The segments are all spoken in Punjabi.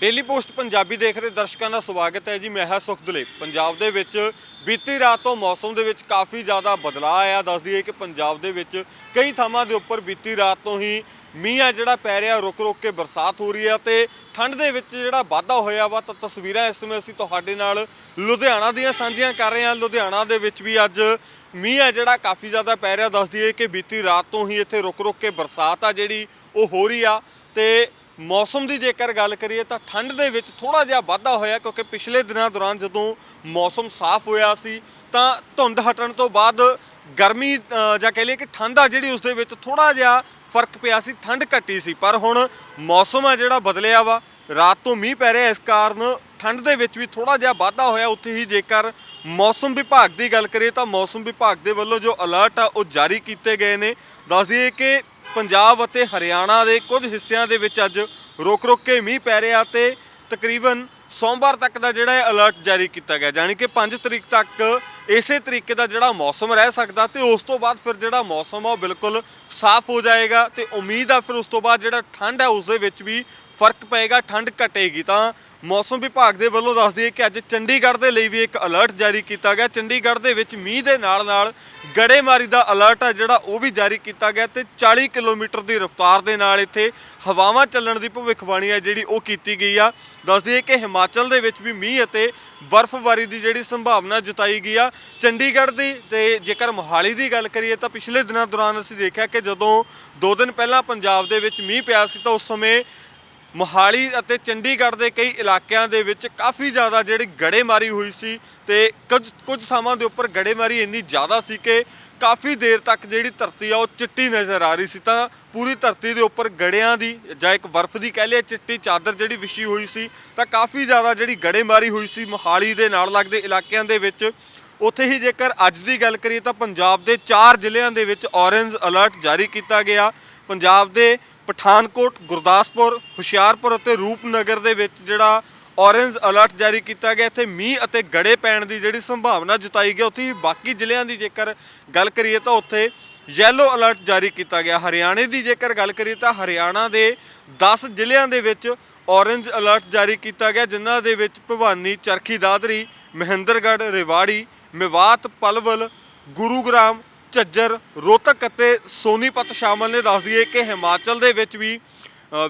ਡੇਲੀ ਪੋਸਟ ਪੰਜਾਬੀ ਦੇਖ ਰਹੇ ਦਰਸ਼ਕਾਂ ਦਾ ਸਵਾਗਤ ਹੈ ਜੀ, ਮੈਂ ਹਾਂ ਸੁਖਦਲੇ ਪੰਜਾਬ ਦੇ ਵਿੱਚ ਬੀਤੀ ਰਾਤ ਤੋਂ ਮੌਸਮ ਦੇ ਵਿੱਚ ਕਾਫੀ ਜ਼ਿਆਦਾ ਬਦਲਾਅ ਆਇਆ। ਦੱਸ ਦਈਏ ਕਿ ਪੰਜਾਬ ਦੇ ਵਿੱਚ ਕਈ ਥਾਵਾਂ ਦੇ ਉੱਪਰ ਬੀਤੀ ਰਾਤ ਤੋਂ ਹੀ ਮੀਂਹ ਆ ਜਿਹੜਾ ਪੈ ਰਿਹਾ ਰੁਕ ਰੁਕ ਕੇ ਬਰਸਾਤ ਹੋ ਰਹੀ ਹੈ ਤੇ ਠੰਡ ਦੇ ਵਿੱਚ ਜਿਹੜਾ ਵਾਧਾ ਹੋਇਆ ਵਾ ਤਾਂ ਤਸਵੀਰਾਂ ਇਸ ਸਮੇਂ ਅਸੀਂ ਤੁਹਾਡੇ ਨਾਲ ਲੁਧਿਆਣਾ ਦੀਆਂ ਸਾਂਝੀਆਂ ਕਰ ਰਹੇ ਹਾਂ। ਲੁਧਿਆਣਾ ਦੇ ਵਿੱਚ ਵੀ ਅੱਜ ਮੀਂਹ ਆ ਜਿਹੜਾ ਕਾਫੀ ਜ਼ਿਆਦਾ ਪੈ ਰਿਹਾ। ਦੱਸ ਦਈਏ ਕਿ ਬੀਤੀ ਰਾਤ ਤੋਂ ਹੀ ਇੱਥੇ ਰੁਕ ਰੁਕ ਕੇ ਬਰਸਾਤ ਆ ਜਿਹੜੀ, ਉਹ ਹੋ ਰਹੀ ਆ ਤੇ ਮੌਸਮ ਦੀ ਜੇਕਰ ਗੱਲ ਕਰੀਏ ਤਾਂ ਠੰਡ ਦੇ ਵਿੱਚ ਥੋੜਾ ਜਿਹਾ ਵਾਧਾ ਹੋਇਆ ਕਿਉਂਕਿ ਪਿਛਲੇ ਦਿਨਾਂ ਦੌਰਾਨ ਜਦੋਂ ਮੌਸਮ ਸਾਫ਼ ਹੋਇਆ ਸੀ ਤਾਂ ਧੁੰਦ ਹਟਣ ਤੋਂ ਬਾਅਦ ਗਰਮੀ ਜਾਂ ਕਹਿ ਲਈਏ ਕਿ ਠੰਡ ਆ ਜਿਹੜੀ ਉਸ ਦੇ ਵਿੱਚ ਥੋੜਾ ਜਿਹਾ ਫ਼ਰਕ ਪਿਆ ਸੀ, ਠੰਡ ਘਟੀ ਸੀ। ਪਰ ਹੁਣ ਮੌਸਮ ਆ ਜਿਹੜਾ ਬਦਲਿਆ ਵਾ, ਰਾਤ ਤੋਂ ਮੀਂਹ ਪੈ ਰਿਹਾ ਇਸ ਕਾਰਨ ਠੰਡ ਦੇ ਵਿੱਚ ਵੀ ਥੋੜਾ ਜਿਹਾ ਵਾਧਾ ਹੋਇਆ। ਉੱਥੇ ਹੀ ਜੇਕਰ ਮੌਸਮ ਵਿਭਾਗ ਦੀ ਗੱਲ ਕਰੀਏ ਤਾਂ ਮੌਸਮ ਵਿਭਾਗ ਦੇ ਵੱਲੋਂ ਜੋ ਅਲਰਟ ਆ ਉਹ ਜਾਰੀ ਕੀਤੇ ਗਏ ਨੇ। ਦੱਸ ਦਈਏ ਕਿ ਪੰਜਾਬ ਅਤੇ ਹਰਿਆਣਾ ਦੇ ਕੁਝ ਹਿੱਸਿਆਂ ਦੇ ਵਿੱਚ ਅੱਜ ਰੁਕ-ਰੁਕ ਕੇ ਮੀਂਹ ਪੈ ਰਿਹਾ ਤੇ ਤਕਰੀਬਨ ਸੋਮਵਾਰ ਤੱਕ ਦਾ ਜਿਹੜਾ ਅਲਰਟ ਜਾਰੀ ਕੀਤਾ ਗਿਆ। ਯਾਨੀ ਕਿ 5 ਤਰੀਕ ਤੱਕ ਇਸੇ ਤਰੀਕੇ ਦਾ ਜਿਹੜਾ ਮੌਸਮ ਰਹਿ ਸਕਦਾ ਤੇ ਉਸ ਤੋਂ ਬਾਅਦ ਫਿਰ ਜਿਹੜਾ ਮੌਸਮ ਆ ਉਹ ਬਿਲਕੁਲ ਸਾਫ਼ ਹੋ ਜਾਏਗਾ ਤੇ ਉਮੀਦ ਆ ਫਿਰ ਉਸ ਤੋਂ ਬਾਅਦ ਜਿਹੜਾ ਠੰਡ ਹੈ ਉਸ ਦੇ ਵਿੱਚ ਵੀ ਫ਼ਰਕ ਪਏਗਾ, ਠੰਡ ਘਟੇਗੀ। ਤਾਂ ਮੌਸਮ ਵਿਭਾਗ ਦੇ ਵੱਲੋਂ ਦੱਸ ਦਈਏ ਕਿ ਅੱਜ ਚੰਡੀਗੜ੍ਹ ਦੇ ਲਈ ਵੀ ਇੱਕ ਅਲਰਟ ਜਾਰੀ ਕੀਤਾ ਗਿਆ। ਚੰਡੀਗੜ੍ਹ ਦੇ ਵਿੱਚ ਮੀਂਹ ਦੇ ਨਾਲ ਨਾਲ ਗੜੇਮਾਰੀ ਦਾ ਅਲਰਟ ਹੈ ਜਿਹੜਾ ਉਹ ਵੀ ਜਾਰੀ ਕੀਤਾ ਗਿਆ ਤੇ 40 ਕਿਲੋਮੀਟਰ ਦੀ ਰਫ਼ਤਾਰ ਦੇ ਨਾਲ ਇੱਥੇ ਹਵਾਵਾਂ ਚੱਲਣ ਦੀ ਭਵਿੱਖਬਾਣੀ ਹੈ ਜਿਹੜੀ ਉਹ ਕੀਤੀ ਗਈ ਆ। ਦੱਸ ਦਈਏ ਕਿ ਹਿਮਾਚਲ ਦੇ ਵਿੱਚ ਵੀ ਮੀਂਹ ਅਤੇ ਬਰਫ਼ਬਾਰੀ ਦੀ ਜਿਹੜੀ ਸੰਭਾਵਨਾ ਜਤਾਈ ਗਈ ਆ। ਚੰਡੀਗੜ੍ਹ ਦੀ ਤੇ ਜੇਕਰ ਮੋਹਾਲੀ ਦੀ ਗੱਲ ਕਰੀਏ ਤਾਂ ਪਿਛਲੇ ਦਿਨਾਂ ਦੌਰਾਨ ਅਸੀਂ ਦੇਖਿਆ ਕਿ ਜਦੋਂ ਦੋ ਦਿਨ ਪਹਿਲਾਂ ਪੰਜਾਬ ਦੇ ਵਿੱਚ ਮੀਂਹ ਪਿਆ ਸੀ ਤਾਂ ਉਸ ਸਮੇਂ ਮੋਹਾਲੀ ਅਤੇ ਚੰਡੀਗੜ੍ਹ ਦੇ ਕਈ ਇਲਾਕਿਆਂ ਦੇ ਵਿੱਚ ਕਾਫੀ ਜ਼ਿਆਦਾ ਜਿਹੜੀ ਗੜੇਮਾਰੀ ਹੋਈ ਸੀ ਤੇ ਕੁਝ ਕੁਝ ਥਾਵਾਂ ਦੇ ਉੱਪਰ ਗੜੇਮਾਰੀ ਇੰਨੀ ਜ਼ਿਆਦਾ ਸੀ ਕਿ ਕਾਫੀ ਦੇਰ ਤੱਕ ਜਿਹੜੀ ਧਰਤੀ ਆ ਉਹ ਚਿੱਟੀ ਨਜ਼ਰ ਆ ਰਹੀ ਸੀ ਤਾਂ ਪੂਰੀ ਧਰਤੀ ਦੇ ਉੱਪਰ ਗੜਿਆਂ ਦੀ ਜਾਂ ਇੱਕ ਬਰਫ਼ ਦੀ ਕਹਿ ਲਈਏ ਚਿੱਟੀ ਚਾਦਰ ਜਿਹੜੀ ਵਿਛੀ ਹੋਈ ਸੀ ਤਾਂ ਕਾਫੀ ਜ਼ਿਆਦਾ ਜਿਹੜੀ ਗੜੇਮਾਰੀ ਹੋਈ ਸੀ ਮੋਹਾਲੀ ਦੇ ਨਾਲ ਲੱਗਦੇ ਇਲਾਕਿਆਂ ਦੇ ਵਿੱਚ। ਉੱਥੇ ਹੀ ਜੇਕਰ ਅੱਜ ਦੀ ਗੱਲ ਕਰੀਏ ਤਾਂ ਪੰਜਾਬ ਦੇ 4 ਜ਼ਿਲ੍ਹਿਆਂ ਦੇ ਵਿੱਚ ਔਰੇਂਜ ਅਲਰਟ ਜਾਰੀ ਕੀਤਾ ਗਿਆ। ਪੰਜਾਬ ਦੇ ਪਠਾਨਕੋਟ, ਗੁਰਦਾਸਪੁਰ, ਹੁਸ਼ਿਆਰਪੁਰ ਅਤੇ ਰੂਪਨਗਰ ਦੇ ਵਿੱਚ ਜਿਹੜਾ ਔਰੇਂਜ ਅਲਰਟ ਜਾਰੀ ਕੀਤਾ ਗਿਆ, ਇੱਥੇ ਮੀਂਹ ਅਤੇ ਗੜੇ ਪੈਣ ਦੀ ਜਿਹੜੀ ਸੰਭਾਵਨਾ ਜਤਾਈ ਗਈ, ਉੱਥੇ ਹੀ ਬਾਕੀ ਜ਼ਿਲ੍ਹਿਆਂ ਦੀ ਜੇਕਰ ਗੱਲ ਕਰੀਏ ਤਾਂ ਉੱਥੇ ਯੈਲੋ ਅਲਰਟ ਜਾਰੀ ਕੀਤਾ ਗਿਆ। ਹਰਿਆਣੇ ਦੀ ਜੇਕਰ ਗੱਲ ਕਰੀਏ ਤਾਂ ਹਰਿਆਣਾ ਦੇ 10 ਜ਼ਿਲ੍ਹਿਆਂ ਦੇ ਵਿੱਚ ਔਰੇਂਜ ਅਲਰਟ ਜਾਰੀ ਕੀਤਾ ਗਿਆ, ਜਿਨ੍ਹਾਂ ਦੇ ਵਿੱਚ ਭਵਾਨੀ, ਚਰਖੀ ਦਾਦਰੀ, ਮਹਿੰਦਰਗੜ੍ਹ, ਰੇਵਾੜੀ ਮੇਵਾਤ, ਪਲਵਲ, ਗੁਰੂਗ੍ਰਾਮ, ਝੱਜਰ, ਰੋਹਤਕ ਅਤੇ ਸੋਨੀਪਤ ਸ਼ਾਮਲ ਨੇ। ਦੱਸ ਦਈਏ ਕਿ ਹਿਮਾਚਲ ਦੇ ਵਿੱਚ ਵੀ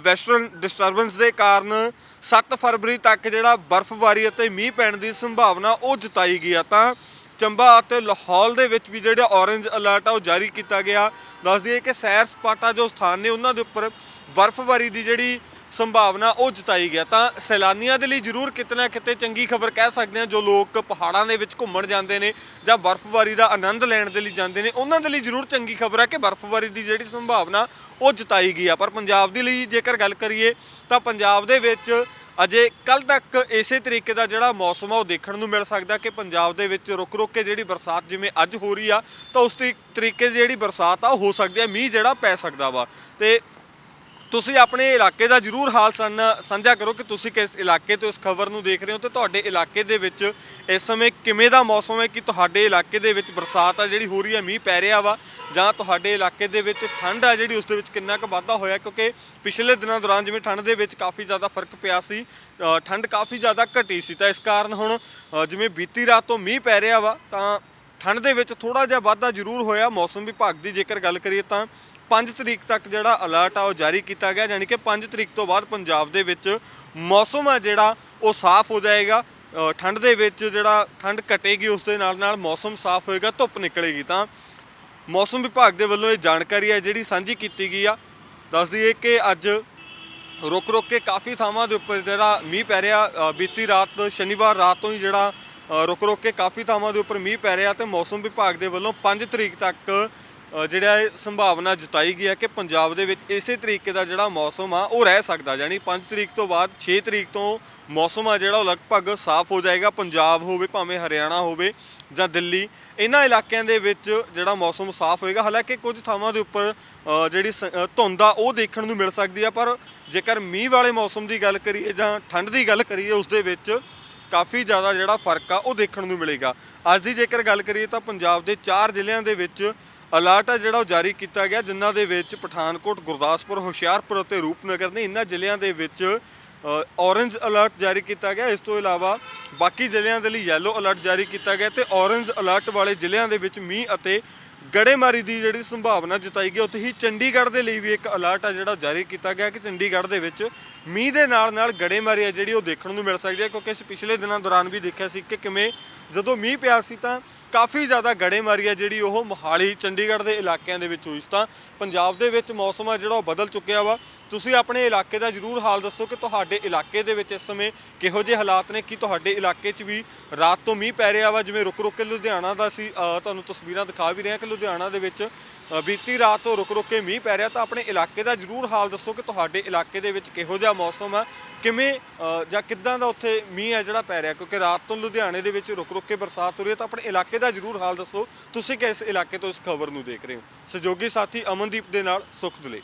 ਵੈਸਟਰਨ ਡਿਸਟਰਬੈਂਸ ਦੇ ਕਾਰਨ 7 ਫਰਵਰੀ ਤੱਕ ਜਿਹੜਾ ਬਰਫ਼ਬਾਰੀ ਅਤੇ ਮੀਂਹ ਪੈਣ ਦੀ ਸੰਭਾਵਨਾ ਉਹ ਜਤਾਈ ਗਈ ਆ। ਤਾਂ ਚੰਬਾ ਅਤੇ ਲਾਹੌਲ ਦੇ ਵਿੱਚ ਵੀ ਜਿਹੜਾ ਔਰੇਂਜ ਅਲਰਟ ਆ ਉਹ ਜਾਰੀ ਕੀਤਾ ਗਿਆ। ਦੱਸ ਦਈਏ ਕਿ ਸੈਰ ਸਪਾਟਾ ਜੋ ਸਥਾਨ ਨੇ ਉਹਨਾਂ ਦੇ ਉੱਪਰ ਬਰਫ਼ਬਾਰੀ ਦੀ ਜਿਹੜੀ ਸੰਭਾਵਨਾ ਉਹ ਜਤਾਈ ਗਿਆ, ਤਾਂ ਸੈਲਾਨੀਆਂ ਦੇ ਲਈ ਜ਼ਰੂਰ ਕਿਤੇ ਨਾ ਕਿਤੇ ਚੰਗੀ ਖਬਰ ਕਹਿ ਸਕਦੇ ਹਾਂ, ਜੋ ਲੋਕ ਪਹਾੜਾਂ ਦੇ ਵਿੱਚ ਘੁੰਮਣ ਜਾਂਦੇ ਨੇ ਜਾਂ ਬਰਫ਼ਬਾਰੀ ਦਾ ਆਨੰਦ ਲੈਣ ਦੇ ਲਈ ਜਾਂਦੇ ਨੇ, ਉਹਨਾਂ ਦੇ ਲਈ ਜ਼ਰੂਰ ਚੰਗੀ ਖਬਰ ਹੈ ਕਿ ਬਰਫ਼ਬਾਰੀ ਦੀ ਜਿਹੜੀ ਸੰਭਾਵਨਾ ਉਹ ਜਤਾਈ ਗਈ ਆ। ਪਰ ਪੰਜਾਬ ਦੇ ਲਈ ਜੇਕਰ ਗੱਲ ਕਰੀਏ, ਤਾਂ ਪੰਜਾਬ ਦੇ ਵਿੱਚ ਅਜੇ ਕੱਲ ਤੱਕ ਇਸੇ ਤਰੀਕੇ ਦਾ ਜਿਹੜਾ ਮੌਸਮ ਆ, ਉਹ ਦੇਖਣ ਨੂੰ ਮਿਲ ਸਕਦਾ ਕਿ ਪੰਜਾਬ ਦੇ ਵਿੱਚ ਰੁਕ ਰੁਕ ਕੇ ਜਿਹੜੀ ਬਰਸਾਤ ਜਿਵੇਂ ਅੱਜ ਹੋ ਰਹੀ ਆ, ਤਾਂ ਉਸ ਤਰੀ- ਤਰੀਕੇ ਦੀ ਜਿਹੜੀ ਬਰਸਾਤ ਆ, ਉਹ ਹੋ ਸਕਦੀ ਆ ਮੀਂਹ ਜਿਹੜਾ ਪੈ ਸਕਦਾ ਵਾ। ਤੇ ਤੁਸੀਂ ਆਪਣੇ ਇਲਾਕੇ ਦਾ ਜਰੂਰ ਹਾਲ ਸਨ, ਸਾਂਝਾ ਕਰੋ ਕਿ ਤੁਸੀਂ ਕਿਸ ਇਲਾਕੇ ਤੋਂ ਇਸ ਖਬਰ ਨੂੰ ਦੇਖ ਰਹੇ ਹੋ ਤੇ ਤੁਹਾਡੇ ਇਲਾਕੇ ਦੇ ਵਿੱਚ ਇਸ ਸਮੇਂ ਕਿਵੇਂ ਦਾ ਮੌਸਮ ਹੈ ਕਿ ਤੁਹਾਡੇ ਇਲਾਕੇ ਦੇ ਵਿੱਚ ਬਰਸਾਤ ਆ ਜਿਹੜੀ ਹੋ ਰਹੀ ਹੈ, ਮੀਂਹ ਪੈ ਰਿਹਾ ਵਾ, ਜਾਂ ਤੁਹਾਡੇ ਇਲਾਕੇ ਦੇ ਵਿੱਚ ਠੰਡ ਆ ਜਿਹੜੀ ਉਸ ਦੇ ਵਿੱਚ ਕਿੰਨਾ ਕੁ ਵਾਧਾ ਹੋਇਆ? ਕਿਉਂਕਿ ਪਿਛਲੇ ਦਿਨਾਂ ਦੌਰਾਨ ਜਿਵੇਂ ਠੰਡ ਦੇ ਵਿੱਚ ਕਾਫੀ ਜ਼ਿਆਦਾ ਫ਼ਰਕ ਪਿਆ ਸੀ ਠੰਡ ਕਾਫੀ ਜ਼ਿਆਦਾ ਘਟੀ ਸੀ। ਤਾਂ ਇਸ ਕਾਰਨ ਹੁਣ ਜਿਵੇਂ ਬੀਤੀ ਰਾਤ ਤੋਂ ਮੀਂਹ ਪੈ ਰਿਹਾ ਵਾ, ਤਾਂ ਠੰਡ ਦੇ ਵਿੱਚ ਥੋੜਾ ਜਿਹਾ ਵਾਧਾ ਜ਼ਰੂਰ ਹੋਇਆ, ਮੌਸਮ ਵਿਭਾਗ ਦੀ ਜੇਕਰ ਗੱਲ ਕਰੀਏ ਤਾਂ 5 ਤਰੀਕ ਤੱਕ ਜਿਹੜਾ ਅਲਰਟ ਆ ਉਹ ਜਾਰੀ ਕੀਤਾ ਗਿਆ, ਯਾਨੀ ਕਿ 5 ਤਰੀਕ ਤੋਂ ਬਾਅਦ ਪੰਜਾਬ ਦੇ ਵਿੱਚ ਮੌਸਮ ਆ ਜਿਹੜਾ ਉਹ ਸਾਫ਼ ਹੋ ਜਾਏਗਾ। ਠੰਡ ਦੇ ਵਿੱਚ ਜਿਹੜਾ ਠੰਡ ਘਟੇਗੀ, ਉਸ ਦੇ ਨਾਲ ਨਾਲ ਮੌਸਮ ਸਾਫ਼ ਹੋਏਗਾ, ਧੁੱਪ ਨਿਕਲੇਗੀ ਤਾਂ ਮੌਸਮ ਵਿਭਾਗ ਦੇ ਵੱਲੋਂ ਇਹ ਜਾਣਕਾਰੀ ਹੈ ਜਿਹੜੀ ਸਾਂਝੀ ਕੀਤੀ ਗਈ ਆ। ਦੱਸ ਦਈਏ ਕਿ ਅੱਜ ਰੁਕ ਰੁਕ ਕੇ ਕਾਫੀ ਥਾਵਾਂ ਦੇ ਉੱਪਰ ਜਿਹੜਾ ਮੀਂਹ ਪੈ ਰਿਹਾ ਬੀਤੀ ਰਾਤ, ਸ਼ਨੀਵਾਰ ਰਾਤ ਤੋਂ ਹੀ ਜਿਹੜਾ ਰੁਕ ਰੁਕ ਕੇ ਕਾਫੀ ਥਾਵਾਂ ਦੇ ਉੱਪਰ ਮੀਂਹ ਪੈ ਰਿਹਾ ਤੇ ਮੌਸਮ ਵਿਭਾਗ ਦੇ ਵੱਲੋਂ 5 ਤਰੀਕ ਤੱਕ ਜਿਹੜਾ ਇਹ ਸੰਭਾਵਨਾ ਜਤਾਈ ਗਈ ਹੈ ਕਿ ਪੰਜਾਬ ਦੇ ਵਿੱਚ ਇਸੇ ਤਰੀਕੇ ਦਾ ਜਿਹੜਾ ਮੌਸਮ ਆ, ਉਹ ਰਹਿ ਸਕਦਾ, ਯਾਨੀ 5 ਤਰੀਕ ਤੋਂ ਬਾਅਦ 6 ਤਰੀਕ ਤੋਂ ਮੌਸਮ ਆ ਜਿਹੜਾ ਉਹ ਲਗਭਗ ਸਾਫ਼ ਹੋ ਜਾਏਗਾ, ਪੰਜਾਬ ਹੋਵੇ ਭਾਵੇਂ ਹਰਿਆਣਾ ਹੋਵੇ ਜਾਂ ਦਿੱਲੀ। ਇਹਨਾਂ ਇਲਾਕਿਆਂ ਦੇ ਵਿੱਚ ਜਿਹੜਾ ਮੌਸਮ ਸਾਫ਼ ਹੋਏਗਾ, ਹਾਲਾਂਕਿ ਕੁਝ ਥਾਵਾਂ ਦੇ ਉੱਪਰ ਜਿਹੜੀ ਸ- ਧੁੰਦ ਆ, ਉਹ ਦੇਖਣ ਨੂੰ ਮਿਲ ਸਕਦੀ ਆ, ਪਰ ਜੇਕਰ ਮੀਂਹ ਵਾਲੇ ਮੌਸਮ ਦੀ ਗੱਲ ਕਰੀਏ ਜਾਂ ਠੰਡ ਦੀ ਗੱਲ ਕਰੀਏ, ਉਸ ਦੇ ਵਿੱਚ ਕਾਫੀ ਜ਼ਿਆਦਾ ਜਿਹੜਾ ਫ਼ਰਕ ਆ ਉਹ ਦੇਖਣ ਨੂੰ ਮਿਲੇਗਾ। ਅੱਜ ਦੀ ਜੇਕਰ ਗੱਲ ਕਰੀਏ ਤਾਂ ਪੰਜਾਬ ਦੇ 4 ਜ਼ਿਲ੍ਹਿਆਂ ਦੇ ਵਿੱਚ ਅਲਰਟ ਆ ਜਿਹੜਾ ਉਹ ਜਾਰੀ ਕੀਤਾ ਗਿਆ, ਜਿਨ੍ਹਾਂ ਦੇ ਵਿੱਚ ਪਠਾਨਕੋਟ, ਗੁਰਦਾਸਪੁਰ, ਹੁਸ਼ਿਆਰਪੁਰ ਅਤੇ ਰੂਪਨਗਰ ਨੇ ਇਹਨਾਂ ਜ਼ਿਲ੍ਹਿਆਂ ਦੇ ਵਿੱਚ ਔਰੇਂਜ ਅਲਰਟ ਜਾਰੀ ਕੀਤਾ ਗਿਆ। ਇਸ ਤੋਂ ਇਲਾਵਾ ਬਾਕੀ ਜ਼ਿਲ੍ਹਿਆਂ ਦੇ ਲਈ ਯੈਲੋ ਅਲਰਟ ਜਾਰੀ ਕੀਤਾ ਗਿਆ ਤੇ ਔਰੇਂਜ ਅਲਰਟ ਵਾਲੇ ਜ਼ਿਲ੍ਹਿਆਂ ਦੇ ਵਿੱਚ ਮੀਂਹ ਅਤੇ ਗੜੇਮਾਰੀ ਦੀ ਜਿਹੜੀ ਸੰਭਾਵਨਾ ਜਤਾਈ ਗਈ, ਉੱਥੇ ਹੀ ਚੰਡੀਗੜ੍ਹ ਦੇ ਲਈ ਵੀ ਇੱਕ ਅਲਰਟ ਆ ਜਿਹੜਾ ਜਾਰੀ ਕੀਤਾ ਗਿਆ ਕਿ ਚੰਡੀਗੜ੍ਹ ਦੇ ਵਿੱਚ ਮੀਂਹ ਦੇ ਨਾਲ ਨਾਲ ਗੜੇਮਾਰੀ ਆ ਜਿਹੜੀ ਉਹ ਦੇਖਣ ਨੂੰ ਮਿਲ ਸਕਦੀ ਹੈ, ਕਿਉਂਕਿ ਅਸੀਂ ਪਿਛਲੇ ਦਿਨਾਂ ਦੌਰਾਨ ਵੀ ਦੇਖਿਆ ਸੀ ਕਿ ਕਿਵੇਂ ਜਦੋਂ ਮੀਂਹ ਪਿਆ ਸੀ ਤਾਂ ਕਾਫੀ ਜ਼ਿਆਦਾ ਗੜੇਮਾਰੀ ਆ ਜਿਹੜੀ ਉਹ ਮੋਹਾਲੀ, ਚੰਡੀਗੜ੍ਹ ਦੇ ਇਲਾਕਿਆਂ ਦੇ ਵਿੱਚ ਹੋਈ ਸੀ ਤਾਂ ਪੰਜਾਬ ਦੇ ਵਿੱਚ ਮੌਸਮ ਆ ਜਿਹੜਾ ਉਹ ਬਦਲ ਚੁੱਕਿਆ ਵਾ। ਤੁਸੀਂ ਆਪਣੇ ਇਲਾਕੇ ਦਾ ਜਰੂਰ ਹਾਲ ਦੱਸੋ ਕਿ ਤੁਹਾਡੇ ਇਲਾਕੇ ਦੇ ਵਿੱਚ ਇਸ ਸਮੇਂ ਕਿਹੋ ਜਿਹੇ ਹਾਲਾਤ ਨੇ? ਕੀ ਤੁਹਾਡੇ ਇਲਾਕੇ 'ਚ ਵੀ ਰਾਤ ਤੋਂ ਮੀਂਹ ਪੈ ਰਿਹਾ ਵਾ? ਜਿਵੇਂ ਰੁਕ ਰੁਕ ਕੇ ਲੁਧਿਆਣਾ ਦਾ ਅਸੀਂ ਤੁਹਾਨੂੰ ਤਸਵੀਰਾਂ ਦਿਖਾ ਵੀ ਰਹੇ ਹਾਂ ਕਿ ਲੁਧਿਆਣਾ ਦੇ ਵਿੱਚ ਬੀਤੀ ਰਾਤ ਤੋਂ ਰੁਕ ਰੁਕ ਕੇ ਮੀਂਹ ਪੈ ਰਿਹਾ ਤਾਂ ਆਪਣੇ ਇਲਾਕੇ ਦਾ ਜਰੂਰ ਹਾਲ ਦੱਸੋ ਕਿ ਤੁਹਾਡੇ ਇਲਾਕੇ ਦੇ ਵਿੱਚ ਕਿਹੋ ਜਿਹਾ ਮੌਸਮ ਆ? ਕਿਵੇਂ ਜਾਂ ਕਿੱਦਾਂ ਦਾ ਉੱਥੇ ਮੀਂਹ ਹੈ ਜਿਹੜਾ ਪੈ ਰਿਹਾ? ਕਿਉਂਕਿ ਰਾਤ ਤੋਂ ਲੁਧਿਆਣੇ ਦੇ ਵਿੱਚ ਰੁਕ ਰੁਕ ਕੇ ਬਰਸਾਤ ਹੋ ਰਹੀ ਹੈ ਤਾਂ ਆਪਣੇ ਇਲਾਕੇ ਦਾ ਜਰੂਰ ਹਾਲ ਦੱਸੋ। ਤੁਸੀਂ ਕਿਸ ਇਲਾਕੇ ਤੋਂ ਇਸ ਖਬਰ ਨੂੰ ਦੇਖ ਰਹੇ ਹੋ? ਸਹਿਯੋਗੀ ਸਾਥੀ ਅਮਨਦੀਪ ਦੇ ਨਾਲ ਸੁਖ ਦੁਲੇ